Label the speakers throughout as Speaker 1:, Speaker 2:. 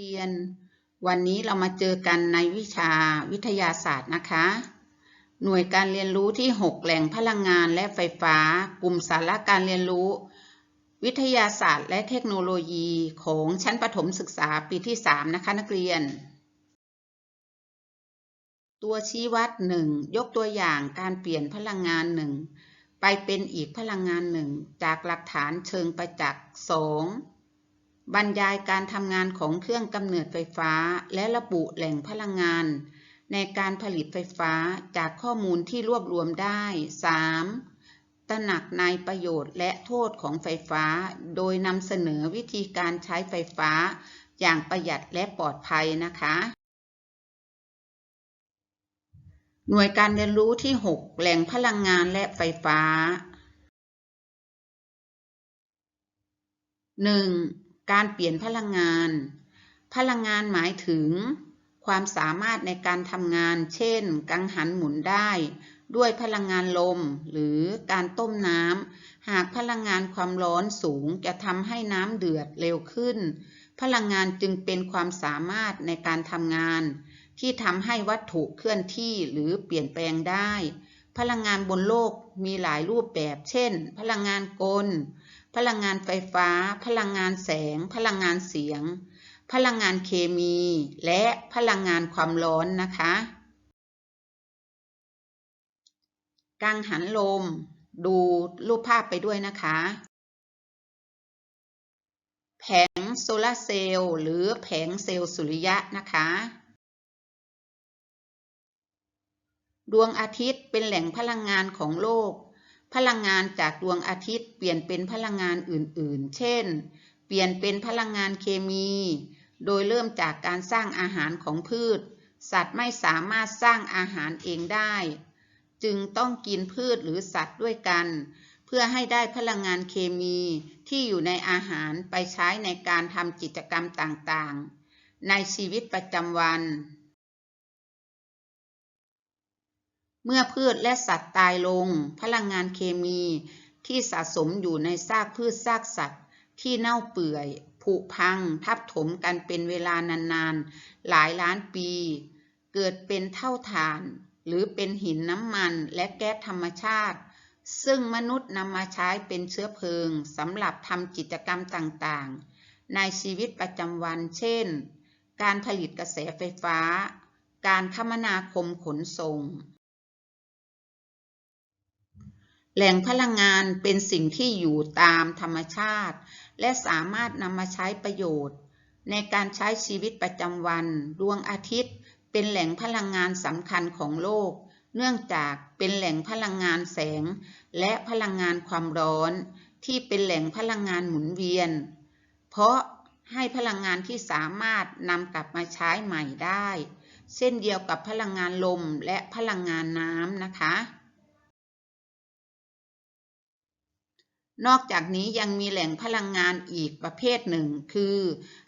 Speaker 1: เรียน วันนี้เรามาเจอกันในวิชาวิทยาศาสตร์นะคะ หน่วยการเรียนรู้ที่ 6 แหล่งพลังงานและไฟฟ้า กลุ่มสาระการเรียนรู้ วิทยาศาสตร์และเทคโนโลยีของชั้นประถมศึกษาปีที่ 3 นะคะนักเรียน ตัวชี้วัด 1 ยกตัวอย่างการเปลี่ยนพลังงาน 1 ไปเป็นอีกพลังงานหนึ่งจากหลักฐานเชิงประจักษ์ 2. บรรยายการทำงานของเครื่องกำเนิดไฟฟ้า และระบุแหล่งพลังงาน ในการผลิตไฟฟ้าจากข้อมูลที่รวบรวมได้ 3. ตระหนักในประโยชน์และโทษของไฟฟ้า โดยนำเสนอวิธีการใช้ไฟฟ้า อย่างประหยัดและปลอดภัยนะคะ หน่วยการเรียนรู้ที่ 6 แหล่งพลังงานและไฟฟ้า 1. การเปลี่ยนพลังงาน พลังงานหมายถึง ความสามารถในการทำงาน เช่น กังหันหมุนได้ ด้วยพลังงานลม หรือการต้มน้ำ หากพลังงานความร้อนสูงจะทำให้น้ำเดือดเร็วขึ้น พลังงานจึงเป็นความสามารถในการทำงาน ที่ทำให้วัตถุเคลื่อนที่หรือเปลี่ยนแปลงได้ พลังงานบนโลกมีหลายรูปแบบ เช่น พลังงานกล พลังงานไฟฟ้า พลังงานแสง พลังงานเสียง พลังงานเคมี และพลังงานความร้อนนะคะ กังหันลม ดูรูปภาพไปด้วยนะคะ แผงโซลาเซลล์หรือแผงเซลล์สุริยะนะคะ ดวงอาทิตย์เป็นแหล่งพลังงานของโลก พลังงานจากดวงอาทิตย์ เปลี่ยนเป็นพลังงานอื่นๆ เช่น เปลี่ยนเป็นพลังงานเคมี โดยเริ่มจากการสร้างอาหารของพืช สัตว์ไม่สามารถสร้างอาหารเองได้ จึงต้องกินพืชหรือสัตว์ด้วยกัน เพื่อให้ได้พลังงานเคมีที่อยู่ในอาหารไปใช้ในการทำกิจกรรมต่างๆ ในชีวิตประจำวัน เมื่อพืชและสัตว์ตายลง พลังงานเคมีที่สะสมอยู่ในซากพืชซากสัตว์ ที่เน่าเปื่อยผุพัง ทับถมกันเป็นเวลานานๆ หลายล้านปี เกิดเป็นเท่าฐาน หรือเป็นหินน้ำมันและแก๊สธรรมชาติ ซึ่งมนุษย์นำมาใช้เป็นเชื้อเพลิงสำหรับทำกิจกรรมต่างๆ ในชีวิตประจำวัน เช่น การผลิตกระแสไฟฟ้า การคมนาคมขนส่ง แหล่งพลังงานเป็นสิ่งที่อยู่ตามธรรมชาติ และสามารถนำมาใช้ประโยชน์ ในการใช้ชีวิตประจำวัน ดวงอาทิตย์ เป็นแหล่งพลังงานสำคัญของโลก เนื่องจากเป็นแหล่งพลังงานแสง และพลังงานความร้อน ที่เป็นแหล่งพลังงานหมุนเวียน เพราะให้พลังงานที่สามารถนำกลับมาใช้ใหม่ได้ เช่นเดียวกับพลังงานลมและพลังงานน้ำนะคะ นอกจากนี้ยังมีแหล่งพลังงานอีกประเภทหนึ่ง คือ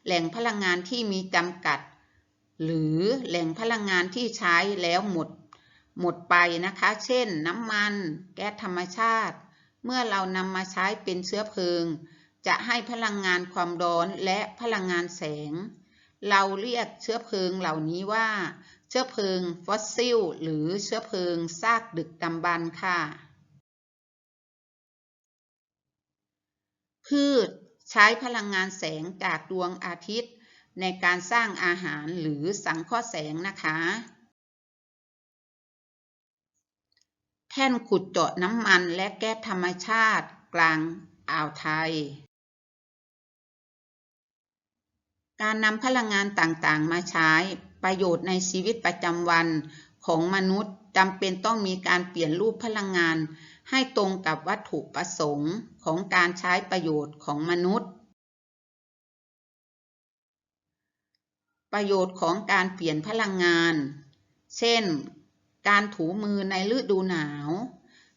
Speaker 1: แหล่งพลังงานที่มีจำกัด หรือแหล่งพลังงานที่ใช้แล้วหมด หมดไปนะคะ เช่น น้ำมัน แก๊สธรรมชาติ เมื่อเรานำมาใช้เป็นเชื้อเพลิง จะให้พลังงานความร้อนและพลังงานแสง เราเรียกเชื้อเพลิงเหล่านี้ว่า เชื้อเพลิงฟอสซิล หรือเชื้อเพลิงซากดึกดำบรรพ์ค่ะ พืชใช้พลังงานแสงจากดวงอาทิตย์ ในการสร้างอาหารหรือสังเคราะห์แสงนะคะ แท่นขุดเจาะน้ำมันและแก๊สธรรมชาติกลางอ่าวไทย การนำพลังงานต่างๆ มาใช้ประโยชน์ในชีวิตประจำวันของมนุษย์จำเป็นต้องมีการเปลี่ยนรูปพลังงาน ให้ตรงกับวัตถุประสงค์ของการใช้ประโยชน์ของมนุษย์ ประโยชน์ของการเปลี่ยนพลังงาน เช่น การถูมือในฤดูหนาว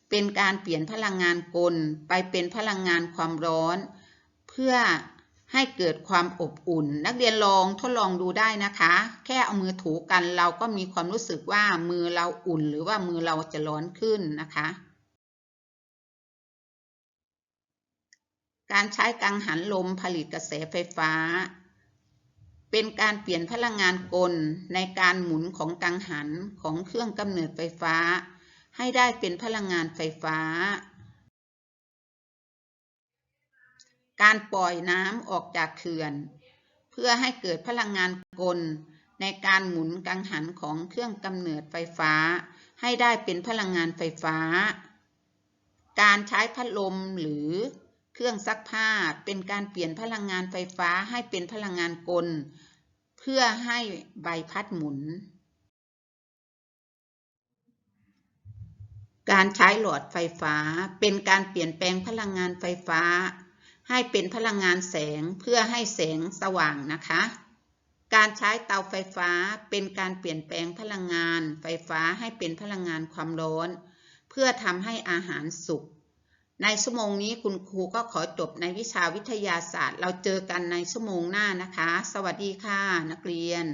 Speaker 1: เป็นการเปลี่ยนพลังงานกลไปเป็นพลังงานความร้อน เพื่อให้เกิดความอบอุ่น นักเรียนลองทดลองดูได้นะคะ แค่เอามือถูกันเราก็มีความรู้สึกว่ามือเราอุ่น หรือว่ามือเราจะร้อนขึ้นนะคะ การใช้กังหันลมผลิตกระแสไฟฟ้า เป็นการเปลี่ยนพลังงานกลในการหมุนของกังหันของเครื่องกำเนิดไฟฟ้า ให้ได้เป็นพลังงานไฟฟ้า การปล่อยน้ำออกจากเขื่อน เพื่อให้เกิดพลังงานกลในการหมุนกังหันของเครื่องกำเนิดไฟฟ้า ให้ได้เป็นพลังงานไฟฟ้า การใช้พัดลมหรือ เครื่องซักผ้าเป็นการเปลี่ยนพลังงานไฟฟ้าให้เป็นพลังงานกล เพื่อให้ใบพัดหมุน การใช้หลอดไฟฟ้าเป็นการเปลี่ยนแปลงพลังงานไฟฟ้า ให้เป็นพลังงานแสงเพื่อให้แสงสว่างนะคะ การใช้เตาไฟฟ้าเป็นการเปลี่ยนแปลงพลังงานไฟฟ้าให้เป็นพลังงานความร้อน เพื่อทำให้อาหารสุก ในชั่วโมงนี้คุณครูก็ขอจบในวิชาวิทยาศาสตร์ เราเจอกันในชั่วโมงหน้านะคะ สวัสดีค่ะนักเรียน